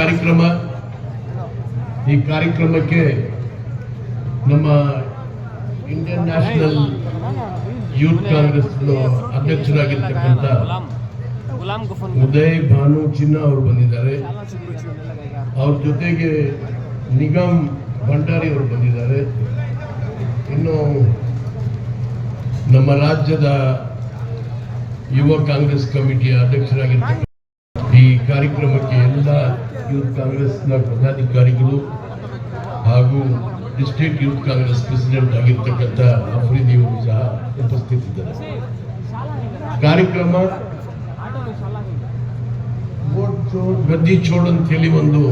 ಕಾರ್ಯಕ್ರಮ. ಈ ಕಾರ್ಯಕ್ರಮಕ್ಕೆ ನಮ್ಮ ಇಂಡಿಯನ್ ನ್ಯಾಷನಲ್ ಯೂತ್ ಕಾಂಗ್ರೆಸ್ ಅಧ್ಯಕ್ಷರಾಗಿರ್ತಕ್ಕಂಥ ಉದಯ್ ಭಾನು ಚಿನ್ನ ಅವರು ಬಂದಿದ್ದಾರೆ. ಅವ್ರ ಜೊತೆಗೆ ನಿಗಮ್ ಭಂಡಾರಿ ಅವರು ಬಂದಿದ್ದಾರೆ. ಇನ್ನು ನಮ್ಮ ರಾಜ್ಯದ ಯುವ ಕಾಂಗ್ರೆಸ್ ಕಮಿಟಿಯ ಅಧ್ಯಕ್ಷರಾಗಿರ್ತಕ್ಕಂಥ ಈ ಕಾರ್ಯಕ್ರಮಕ್ಕೆ ಎಲ್ಲ ಯೂತ್ ಕಾಂಗ್ರೆಸ್ನ ಪದಾಧಿಕಾರಿಗಳು ಹಾಗೂ ಡಿಸ್ಟ್ರಿಕ್ಟ್ ಯೂತ್ ಕಾಂಗ್ರೆಸ್ ಪ್ರೆಸಿಡೆಂಟ್ ಆಗಿರ್ತಕ್ಕಂಥ ಅಭಿವೃದ್ಧಿ ಅವರು ಸಹ ಉಪಸ್ಥಿತಿದ್ದಾರೆ. ಕಾರ್ಯಕ್ರಮ ಗದ್ದಿ ಚೋಡ್ ಅಂತ ಹೇಳಿ ಒಂದು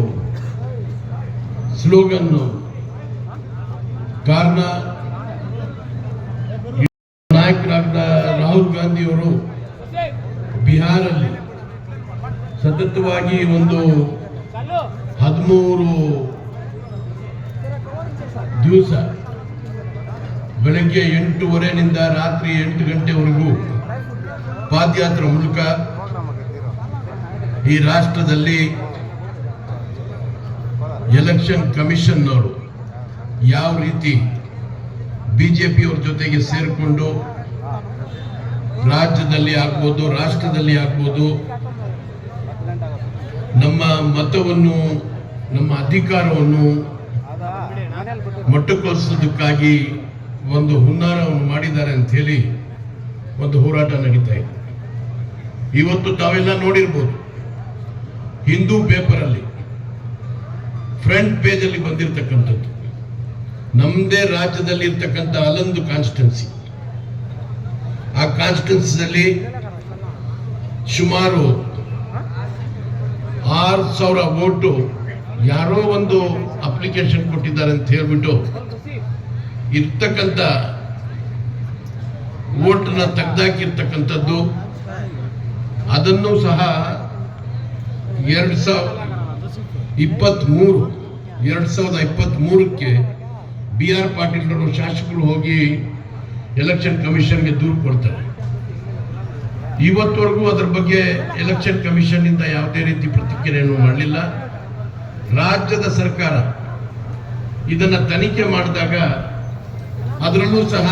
ಸ್ಲೋಗನ್ ಕಾರಣ ನಾಯಕರಾದ ರಾಹುಲ್ ಗಾಂಧಿಯವರು ಬಿಹಾರಲ್ಲಿ ಸತತವಾಗಿ ಒಂದು ಹದಿಮೂರು ದಿವಸ ಬೆಳಗ್ಗೆ ಎಂಟೂವರೆನಿಂದ ರಾತ್ರಿ ಎಂಟು ಗಂಟೆವರೆಗೂ ಪಾದಯಾತ್ರೆ ಮೂಲಕ ಈ ರಾಷ್ಟ್ರದಲ್ಲಿ ಎಲೆಕ್ಷನ್ ಕಮಿಷನ್ನವರು ಯಾವ ರೀತಿ ಬಿಜೆಪಿಯವ್ರ ಜೊತೆಗೆ ಸೇರಿಕೊಂಡು ರಾಜ್ಯದಲ್ಲಿ ಆಗ್ಬೋದು, ರಾಷ್ಟ್ರದಲ್ಲಿ ಆಗ್ಬೋದು ನಮ್ಮ ಮತವನ್ನು, ನಮ್ಮ ಅಧಿಕಾರವನ್ನು ಮೊಟ್ಟುಗೊಳಿಸೋದಕ್ಕಾಗಿ ಒಂದು ಹುನ್ನಾರವನ್ನು ಮಾಡಿದ್ದಾರೆ ಅಂತ ಹೇಳಿ ಒಂದು ಹೋರಾಟ ನಡೀತಾ ಇದೆ. ಇವತ್ತು ತಾವೆಲ್ಲ ನೋಡಿರ್ಬೋದು, ಹಿಂದೂ ಪೇಪರಲ್ಲಿ ಫ್ರಂಟ್ ಪೇಜಲ್ಲಿ ಬಂದಿರತಕ್ಕಂಥದ್ದು ನಮ್ಮದೇ ರಾಜ್ಯದಲ್ಲಿ ಇರ್ತಕ್ಕಂಥ ಅಲ್ಲೊಂದು ಕಾನ್ಸ್ಟಿಟ್ಯೂನ್ಸಿ ಆ ಕಾನ್ಸ್ಟಿಟ್ಯೂನ್ಸಿಯಲ್ಲಿ ಸುಮಾರು ಆರು ಸಾವಿರ ಓಟು ಯಾರೋ ಒಂದು ಅಪ್ಲಿಕೇಶನ್ ಕೊಟ್ಟಿದ್ದಾರೆ ಅಂತ ಹೇಳ್ಬಿಟ್ಟು ಇರ್ತಕ್ಕಂಥ ಓಟನ್ನ ತೆಗೆದಾಕಿರ್ತಕ್ಕಂಥದ್ದು, ಅದನ್ನು ಸಹ ಎರಡು ಸಾವಿರ ಇಪ್ಪತ್ತ್ಮೂರು ಎರಡು ಸಾವಿರದ ಇಪ್ಪತ್ತ್ಮೂರಕ್ಕೆ ಬಿ ಆರ್ ಪಾಟೀಲ್ರವರು ಶಾಸಕರು ಹೋಗಿ ಎಲೆಕ್ಷನ್ ಕಮಿಷನ್ಗೆ ದೂರು ಕೊಡ್ತಾರೆ. ಇವತ್ತವರೆಗೂ ಅದರ ಬಗ್ಗೆ ಎಲೆಕ್ಷನ್ ಕಮಿಷನ್ ಇಂದ ಯಾವುದೇ ರೀತಿ ಪ್ರತಿಕ್ರಿಯೆಯನ್ನು ಮಾಡಲಿಲ್ಲ. ರಾಜ್ಯದ ಸರ್ಕಾರ ಇದನ್ನ ತನಿಖೆ ಮಾಡಿದಾಗ ಅದರಲ್ಲೂ ಸಹ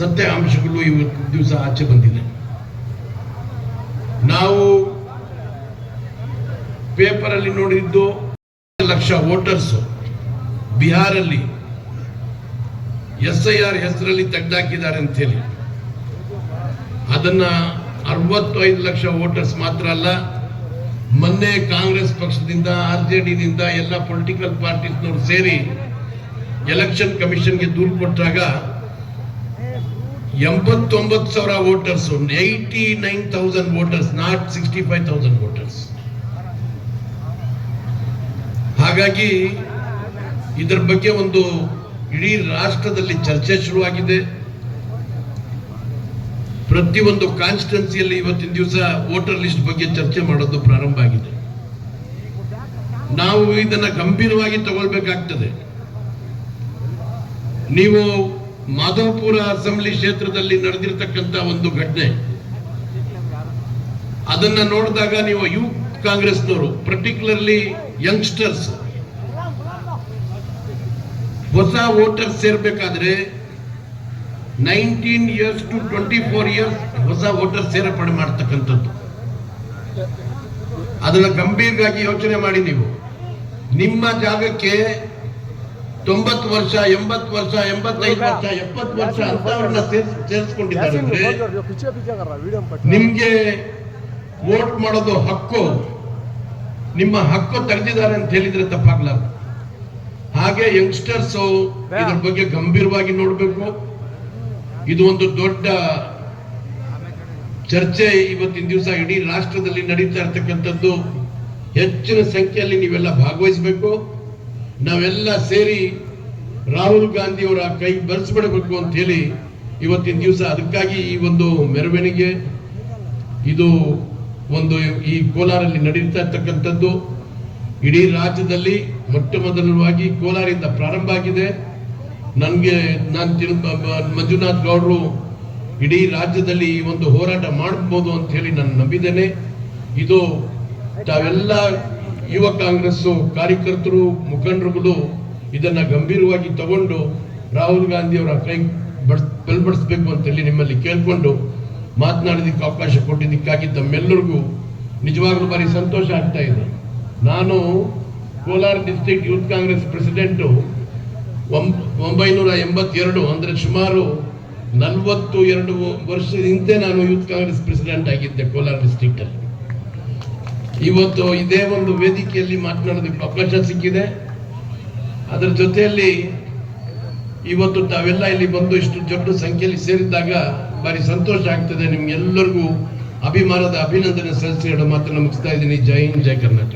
ಸತ್ಯ ಅಂಶಗಳು ಇವತ್ತು ದಿವಸ ಆಚೆ ಬಂದಿದೆ. ನಾವು ಪೇಪರಲ್ಲಿ ನೋಡಿದ್ದು ಲಕ್ಷ ವೋಟರ್ಸ್ ಬಿಹಾರಲ್ಲಿ ಎಸ್ ಐ ಆರ್ ಹೆಸರಲ್ಲಿ ತೆಗೆದಾಕಿದ್ದಾರೆ ಅಂತ ಹೇಳಿ ಅದನ್ನ ಅರವತ್ತೈದು ಲಕ್ಷ ವೋಟರ್ಸ್ ಮಾತ್ರ ಅಲ್ಲ, ಮೊನ್ನೆ ಕಾಂಗ್ರೆಸ್ ಪಕ್ಷದಿಂದ, ಆರ್ ಜೆ ಡಿನಿಂದ ಎಲ್ಲ ಪೊಲಿಟಿಕಲ್ ಪಾರ್ಟೀಸ್ನವರು ಸೇರಿ ಎಲೆಕ್ಷನ್ ಕಮಿಷನ್ಗೆ ದೂರು ಕೊಟ್ಟಾಗ ಎಂಬತ್ತೊಂಬತ್ತು ಸಾವಿರ voters eighty nine thousand voters, not sixty five thousand voters. ಹಾಗಾಗಿ ಇದರ ಬಗ್ಗೆ ಒಂದು ಇಡೀ ರಾಷ್ಟ್ರದಲ್ಲಿ ಚರ್ಚೆ ಶುರುವಾಗಿದೆ. ಪ್ರತಿಯೊಂದು ಕಾನ್ಸ್ಟಿಟ್ಯೂನ್ಸಿಯಲ್ಲಿ ಇವತ್ತಿನ ದಿವಸ ವೋಟರ್ ಲಿಸ್ಟ್ ಬಗ್ಗೆ ಚರ್ಚೆ ಮಾಡೋದು ಪ್ರಾರಂಭ ಆಗಿದೆ. ನಾವು ಇದನ್ನ ಗಂಭೀರವಾಗಿ ತಗೊಳ್ಬೇಕಾಗ್ತದೆ. ನೀವು ಮಾಧವಪುರ ಅಸೆಂಬ್ಲಿ ಕ್ಷೇತ್ರದಲ್ಲಿ ನಡೆದಿರ್ತಕ್ಕಂಥ ಒಂದು ಘಟನೆ. ಅದನ್ನ ನೋಡಿದಾಗ ನೀವು ಯು ಕಾಂಗ್ರೆಸ್ನವರು ಪರ್ಟಿಕ್ಯುಲರ್ಲಿ ಯಂಗ್ಸ್ಟರ್ಸ್ ಹೊಸ voters ಸೇರ್ಬೇಕಾದ್ರೆ nineteen years to twenty four years ಹೊಸ ವೋಟರ್ ಸೇರ್ಪಡೆ ಮಾಡ್ತಕ್ಕಂಥದ್ದು. ಅದನ್ನ ಗಂಭೀರವಾಗಿ ಯೋಚನೆ ಮಾಡಿ ನೀವು. ನಿಮ್ಮ ಜಾಗಕ್ಕೆ ತೊಂಬತ್ತು ವರ್ಷ ಎಂಬತ್ತು ವರ್ಷ ಎಂಬತ್ತೈದು ವರ್ಷ ಎಪ್ಪತ್ತು ವರ್ಷ ಅಂತವ್ರನ್ನ ಸೇರಿಸ್ಕೊಂಡಿದ್ದಾರೆ ನಿಮ್ಗೆ ವೋಟ್ ಮಾಡೋದು ಹಕ್ಕು. ನಿಮ್ಮ ಹಕ್ಕು ತೆಗೆದಿದ್ದಾರೆ ಅಂತ ಹೇಳಿದ್ರೆ ತಪ್ಪಾಗ್ಲಾರ ಹಾಗೆ ಯಂಗ್ಸ್ಟರ್ಸ್ ಇದ್ರ ಬಗ್ಗೆ ಗಂಭೀರವಾಗಿ ನೋಡ್ಬೇಕು. ಇದು ಒಂದು ದೊಡ್ಡ ಚರ್ಚೆ ಇವತ್ತಿನ ದಿವಸ ಇಡೀ ರಾಷ್ಟ್ರದಲ್ಲಿ ನಡೀತಾ ಇರ್ತಕ್ಕಂಥದ್ದು. ಹೆಚ್ಚಿನ ಸಂಖ್ಯೆಯಲ್ಲಿ ನೀವೆಲ್ಲ ಭಾಗವಹಿಸಬೇಕು. ನಾವೆಲ್ಲ ಸೇರಿ ರಾಹುಲ್ ಗಾಂಧಿ ಅವರ ಕೈ ಬರ್ಸ್ಬಿಡಬೇಕು ಅಂತ ಹೇಳಿ ಇವತ್ತಿನ ದಿವಸ ಅದಕ್ಕಾಗಿ ಈ ಒಂದು ಮೆರವಣಿಗೆ, ಇದು ಒಂದು ಈ ಕೋಲಾರಲ್ಲಿ ನಡೀತಾ ಇರ್ತಕ್ಕಂಥದ್ದು. ಇಡೀ ರಾಜ್ಯದಲ್ಲಿ ಮೊಟ್ಟ ಮೊದಲವಾಗಿ ಕೋಲಾರಿಂದ ಪ್ರಾರಂಭ ಆಗಿದೆ. ನನಗೆ ನಾನು ತಿರು ಮಂಜುನಾಥ್ ಗೌಡರು ಇಡೀ ರಾಜ್ಯದಲ್ಲಿ ಈ ಒಂದು ಹೋರಾಟ ಮಾಡಬಹುದು ಅಂತ ಹೇಳಿ ನಾನು ನಂಬಿದ್ದೇನೆ. ಇದು ತಾವೆಲ್ಲ ಯುವ ಕಾಂಗ್ರೆಸ್ ಕಾರ್ಯಕರ್ತರು, ಮುಖಂಡರುಗಳು ಇದನ್ನ ಗಂಭೀರವಾಗಿ ತಗೊಂಡು ರಾಹುಲ್ ಗಾಂಧಿ ಅವರ ಕೈ ಬಡ್ಸ್ ಬೆಲ್ಬಡಿಸ್ಬೇಕು ಅಂತೇಳಿ ನಿಮ್ಮಲ್ಲಿ ಕೇಳ್ಕೊಂಡು ಮಾತನಾಡೋದಕ್ಕೆ ಅವಕಾಶ ಕೊಟ್ಟಿದ್ದಕ್ಕಾಗಿ ತಮ್ಮೆಲ್ಲರಿಗೂ ನಿಜವಾಗ್ಲೂ ಭಾರಿ ಸಂತೋಷ ಆಗ್ತಾ ಇದೆ. ನಾನು Kolar district youth Congress president ಒಂಬೈನೂರ ಎಂಬತ್ತೆರಡು ಅಂದರೆ ಸುಮಾರು ನಲವತ್ತು ಎರಡು ಹಿಂದೆ ನಾನು ಯೂತ್ ಕಾಂಗ್ರೆಸ್ ಪ್ರೆಸಿಡೆಂಟ್ ಆಗಿದ್ದೆ ಕೋಲಾರ ಡಿಸ್ಟ್ರಿಕ್ಟ್ ಅಲ್ಲಿ. ಇವತ್ತು ಇದೇ ಒಂದು ವೇದಿಕೆಯಲ್ಲಿ ಮಾತನಾಡೋದಕ್ಕೆ ಅವಕಾಶ ಸಿಕ್ಕಿದೆ. ಅದರ ಜೊತೆಯಲ್ಲಿ ಇವತ್ತು ತಾವೆಲ್ಲ ಇಲ್ಲಿ ಬಂದು ಇಷ್ಟು ದೊಡ್ಡ ಸಂಖ್ಯೆಯಲ್ಲಿ ಸೇರಿದಾಗ ಭಾರಿ ಸಂತೋಷ ಆಗ್ತದೆ. ನಿಮ್ಗೆಲ್ಲರಿಗೂ ಅಭಿಮಾನದ ಅಭಿನಂದನೆ ಸಲ್ಲಿಸಿ ಮಾತನ್ನು ಮುಗಿಸ್ತಾ ಇದ್ದೀನಿ. ಜೈ ಹಿಂದ್, ಜೈ ಕರ್ನಾಟಕ.